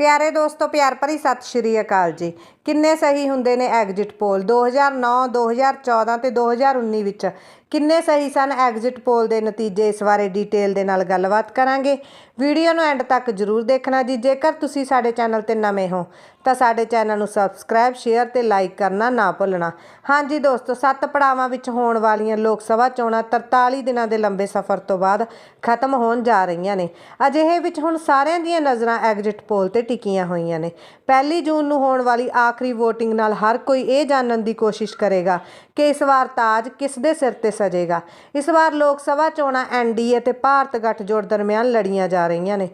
ਪਿਆਰੇ ਦੋਸਤੋ, ਪਿਆਰ ਭਰੀ ਸਤਿ ਸ਼੍ਰੀ ਅਕਾਲ ਜੀ। ਕਿੰਨੇ ਸਹੀ ਹੁੰਦੇ ਨੇ ਐਗਜ਼ਿਟ ਪੋਲ? 2009 2014 ਤੇ 2019 ਵਿੱਚ ਕਿੰਨੇ ਸਹੀ ਸਨ ਐਗਜ਼ਿਟ ਪੋਲ ਦੇ ਨਤੀਜੇ? ਇਸ ਬਾਰੇ ਡਿਟੇਲ ਦੇ ਨਾਲ ਗੱਲਬਾਤ ਕਰਾਂਗੇ। ਵੀਡੀਓ ਨੂੰ ਐਂਡ ਤੱਕ ਜਰੂਰ ਦੇਖਣਾ ਜੀ। ਜੇਕਰ ਤੁਸੀਂ ਸਾਡੇ ਚੈਨਲ ਤੇ ਨਵੇਂ ਹੋ, ਤਾਂ ਸਾਡੇ ਚੈਨਲ ਨੂੰ ਸਬਸਕ੍ਰਾਈਬ, ਸ਼ੇਅਰ ਤੇ ਲਾਈਕ ਕਰਨਾ ਨਾ ਭੁੱਲਣਾ। ਹਾਂਜੀ ਦੋਸਤੋ, ਸੱਤ ਪੜਾਵਾਂ ਵਿੱਚ ਹੋਣ ਵਾਲੀਆਂ ਲੋਕ ਸਭਾ ਚੋਣਾਂ 43 ਦਿਨਾਂ ਦੇ ਲੰਬੇ ਸਫ਼ਰ ਤੋਂ ਬਾਅਦ ਖਤਮ ਹੋਣ ਜਾ ਰਹੀਆਂ ਨੇ। ਅਜਿਹੇ ਵਿੱਚ ਹੁਣ ਸਾਰਿਆਂ ਦੀਆਂ ਨਜ਼ਰਾਂ ਐਗਜ਼ਿਟ ਪੋਲ ਤੇ ਟਿਕੀਆਂ ਹੋਈਆਂ ਨੇ। ਪਹਿਲੀ ਜੂਨ ਨੂੰ ਹੋਣ ਵਾਲੀ ਆਖਰੀ VOTING ਨਾਲ ਹਰ ਕੋਈ ਇਹ ਜਾਣਨ ਦੀ ਕੋਸ਼ਿਸ਼ ਕਰੇਗਾ ਕਿ ਇਸ ਵਾਰ ਤਾਜ ਕਿਸ ਦੇ ਸਿਰ ਤੇ ਸਜੇਗਾ ਇਸ ਵਾਰ ਲੋਕ ਸਭਾ ਚੋਣਾਂ ਐਨਡੀਏ ਤੇ ਭਾਰਤ ਗੱਠਜੋੜ ਦਰਮਿਆਨ ਲੜੀਆਂ ਜਾ ਰਹੀਆਂ ਨੇ।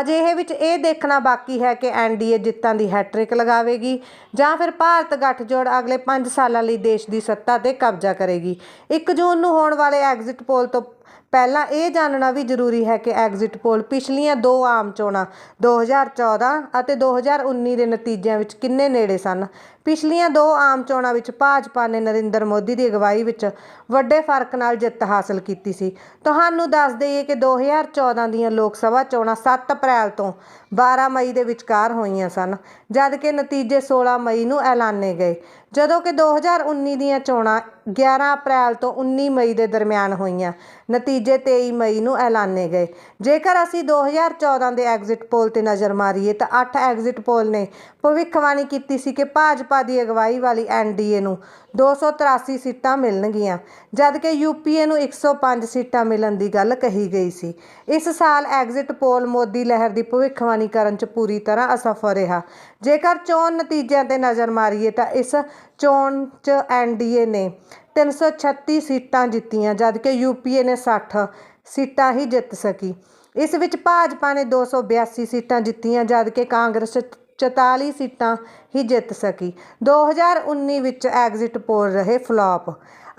ਅਜਿਹੇ ਵਿੱਚ ਇਹ ਦੇਖਣਾ ਬਾਕੀ ਹੈ ਕਿ ਐਨਡੀਏ ਜਿੱਤਾਂ ਦੀ ਹੈਟ੍ਰਿਕ ਲਗਾਵੇਗੀ ਜਾਂ ਫਿਰ ਭਾਰਤ ਗੱਠਜੋੜ ਅਗਲੇ 5 ਸਾਲਾਂ ਲਈ ਦੇਸ਼ ਦੀ ਸੱਤਾ ਤੇ ਕਬਜ਼ਾ ਕਰੇਗੀ। 1 ਜੂਨ ਨੂੰ ਹੋਣ ਵਾਲੇ ਐਗਜ਼ਿਟ ਪੋਲ ਤੋਂ ਪਹਿਲਾਂ ਇਹ ਜਾਣਨਾ ਵੀ ਜ਼ਰੂਰੀ ਹੈ ਕਿ ਐਗਜ਼ਿਟ ਪੋਲ ਪਿਛਲੀਆਂ ਦੋ ਆਮ ਚੋਣਾਂ 2014 ਅਤੇ 2019 ਦੇ ਨਤੀਜਿਆਂ ਵਿੱਚ ਕਿੰਨੇ ਨੇੜੇ ਸਨ? ਪਿਛਲੀਆਂ ਦੋ ਆਮ ਚੋਣਾਂ ਵਿੱਚ ਭਾਜਪਾ ਨੇ ਨਰਿੰਦਰ ਮੋਦੀ ਦੀ ਅਗਵਾਈ ਵਿੱਚ ਵੱਡੇ ਫ਼ਰਕ ਨਾਲ ਜਿੱਤ ਹਾਸਲ ਕੀਤੀ ਸੀ। ਤੁਹਾਨੂੰ ਦੱਸ ਦਈਏ ਕਿ 2014 ਦੀਆਂ ਲੋਕ ਸਭਾ ਚੋਣਾਂ 7 ਅਪ੍ਰੈਲ ਤੋਂ 12 ਮਈ ਦੇ ਵਿਚਕਾਰ ਹੋਈਆਂ ਸਨ ਜਦ ਕਿ ਨਤੀਜੇ 16 ਮਈ ਨੂੰ ਐਲਾਨੇ ਗਏ। ਜਦੋਂ ਕਿ 2019 ਦੀਆਂ ਚੋਣਾਂ 11 ਅਪ੍ਰੈਲ ਤੋਂ 19 ਮਈ ਦੇ ਦਰਮਿਆਨ ਹੋਈਆਂ। ਨਤੀਜੇ 23 ਮਈ ਨੂੰ ਐਲਾਨੇ ਗਏ। ਜੇਕਰ ਅਸੀਂ 2014 ਦੇ ਐਗਜ਼ਿਟ ਪੋਲ ਤੇ ਨਜ਼ਰ ਮਾਰੀਏ ਤਾਂ 8 ਐਗਜ਼ਿਟ ਪੋਲ ਨੇ ਭਵਿੱਖਬਾਣੀ ਕੀਤੀ ਸੀ ਕਿ ਭਾਜਪਾ ਦੀ ਅਗਵਾਈ ਵਾਲੀ ਐਨਡੀਏ ਨੂੰ 283 ਸੀਟਾਂ ਮਿਲਣਗੀਆਂ ਜਦ ਕਿ ਯੂਪੀਏ ਨੂੰ 105 ਸੀਟਾਂ ਮਿਲਣ ਦੀ ਗੱਲ ਕਹੀ ਗਈ ਸੀ। ਇਸ ਸਾਲ ਐਗਜ਼ਿਟ ਪੋਲ ਮੋਦੀ ਲਹਿਰ ਦੀ ਭਵਿੱਖਬਾਣੀ ਕਰਨ 'ਚ ਪੂਰੀ ਤਰ੍ਹਾਂ ਅਸਫਲ ਰਿਹਾ। ਜੇਕਰ ਚੋਣ ਨਤੀਜਿਆਂ ਤੇ ਨਜ਼ਰ ਮਾਰੀਏ ਤਾਂ ਇਸ ਚੋਣ 'ਚ ਐਨਡੀਏ ਨੇ 336 ਸੀਟਾਂ ਜਿੱਤੀਆਂ ਜਦ ਕਿ ਯੂਪੀਏ ਨੇ 60 ਸੀਟਾਂ ਹੀ ਜਿੱਤ ਸਕੀ। ਇਸ ਵਿੱਚ ਭਾਜਪਾ ਨੇ 282 ਸੀਟਾਂ ਜਿੱਤੀਆਂ, ਜਦਕਿ ਕਾਂਗਰਸ 44 ਸੀਟਾਂ ਹੀ ਜਿੱਤ ਸਕੀ। 2019 ਵਿੱਚ ਐਗਜ਼ਿਟ ਪੋਲ ਰਹੇ ਫਲਾਪ।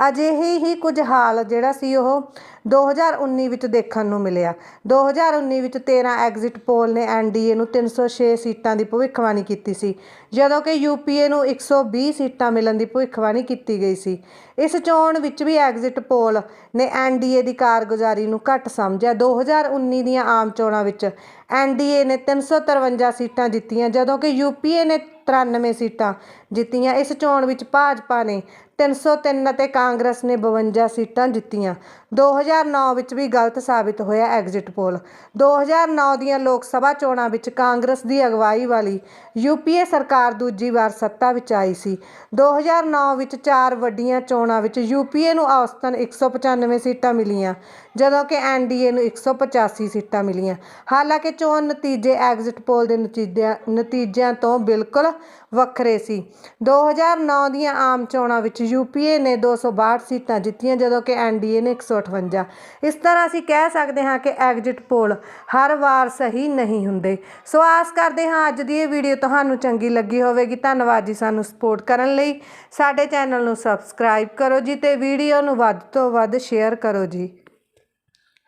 ਅਜਿਹੇ ਹੀ ਕੁਝ ਹਾਲ ਜਿਹੜਾ ਸੀ ਉਹ 2019 ਵਿੱਚ ਦੇਖਣ ਨੂੰ ਮਿਲਿਆ। 2019 ਵਿੱਚ 13 ਐਗਜ਼ਿਟ ਪੋਲ ਨੇ ਐਨਡੀਏ ਨੂੰ 306 ਸੀਟਾਂ ਦੀ ਭਵਿੱਖਬਾਣੀ ਕੀਤੀ ਸੀ। ਜਦੋਂ ਕਿ ਯੂਪੀਏ ਨੂੰ 120 ਸੀਟਾਂ ਮਿਲਣ ਦੀ ਭਵਿੱਖਬਾਣੀ ਕੀਤੀ ਗਈ ਸੀ। ਇਸ ਚੋਣ ਵਿੱਚ ਵੀ ਐਗਜ਼ਿਟ ਪੋਲ ਨੇ ਐਨਡੀਏ ਦੀ ਕਾਰਗੁਜ਼ਾਰੀ ਨੂੰ ਘੱਟ ਸਮਝਿਆ। 2019 ਦੀਆਂ ਆਮ ਚੋਣਾਂ ਵਿੱਚ ਐਨਡੀਏ ਨੇ 353 ਸੀਟਾਂ ਜਿੱਤੀਆਂ, ਜਦੋਂ ਕਿ ਯੂਪੀਏ ਨੇ 93 ਸੀਟਾਂ ਜਿੱਤੀਆਂ। ਇਸ ਚੋਣ ਵਿੱਚ ਭਾਜਪਾ ਨੇ 303 ਅਤੇ ਕਾਂਗਰਸ ਨੇ 52 ਸੀਟਾਂ ਜਿੱਤੀਆਂ। 2009 ਵਿੱਚ ਵੀ ਗਲਤ ਸਾਬਿਤ ਹੋਇਆ ਐਗਜ਼ਿਟ ਪੋਲ। 2009 ਦੀਆਂ ਲੋਕ ਸਭਾ ਚੋਣਾਂ ਵਿੱਚ ਕਾਂਗਰਸ ਦੀ ਅਗਵਾਈ ਵਾਲੀ ਯੂਪੀਏ ਸਰਕਾਰ ਦੂਜੀ ਵਾਰ ਸੱਤਾ ਵਿੱਚ ਆਈ ਸੀ। 2009 ਵਿੱਚ ਚਾਰ ਵੱਡੀਆਂ ਚੋਣਾਂ ਵਿੱਚ ਯੂਪੀਏ ਨੂੰ ਔਸਤਨ 195 ਸੀਟਾਂ ਮਿਲੀਆਂ, ਜਦੋਂ ਕਿ ਐਨਡੀਏ ਨੂੰ 185 ਸੀਟਾਂ ਮਿਲੀਆਂ। ਹਾਲਾਂਕਿ ਚੋਣ ਨਤੀਜੇ ਐਗਜ਼ਿਟ ਪੋਲ ਦੇ ਨਤੀਜਿਆਂ ਨਤੀਜਿਆਂ ਤੋਂ ਬਿਲਕੁਲ ਵੱਖਰੇ ਸੀ। 2009 ਦੀਆਂ ਆਮ ਚੋਣਾਂ ਵਿੱਚ ਯੂਪੀਏ ਨੇ 262 ਸੀਟਾਂ ਜਿੱਤੀਆਂ, ਜਦੋਂ ਕਿ ਐਨਡੀਏ ਨੇ 158 ਇਸ ਤਰ੍ਹਾਂ ਅਸੀਂ ਕਹਿ ਸਕਦੇ ਹਾਂ ਕਿ ਐਗਜ਼ਿਟ ਪੋਲ ਹਰ ਵਾਰ ਸਹੀ ਨਹੀਂ ਹੁੰਦੇ। ਸੋ ਆਸ ਕਰਦੇ ਹਾਂ ਅੱਜ ਦੀ ਇਹ ਵੀਡੀਓ ਤੁਹਾਨੂੰ ਚੰਗੀ ਲੱਗੀ ਹੋਵੇਗੀ। ਧੰਨਵਾਦ ਜੀ ਸਾਨੂੰ ਸਪੋਰਟ ਕਰਨ ਲਈ। ਸਾਡੇ ਚੈਨਲ ਨੂੰ ਸਬਸਕ੍ਰਾਈਬ ਕਰੋ ਜੀ ਤੇ ਵੀਡੀਓ ਨੂੰ ਵੱਧ ਤੋਂ ਵੱਧ ਸ਼ੇਅਰ ਕਰੋ ਜੀ।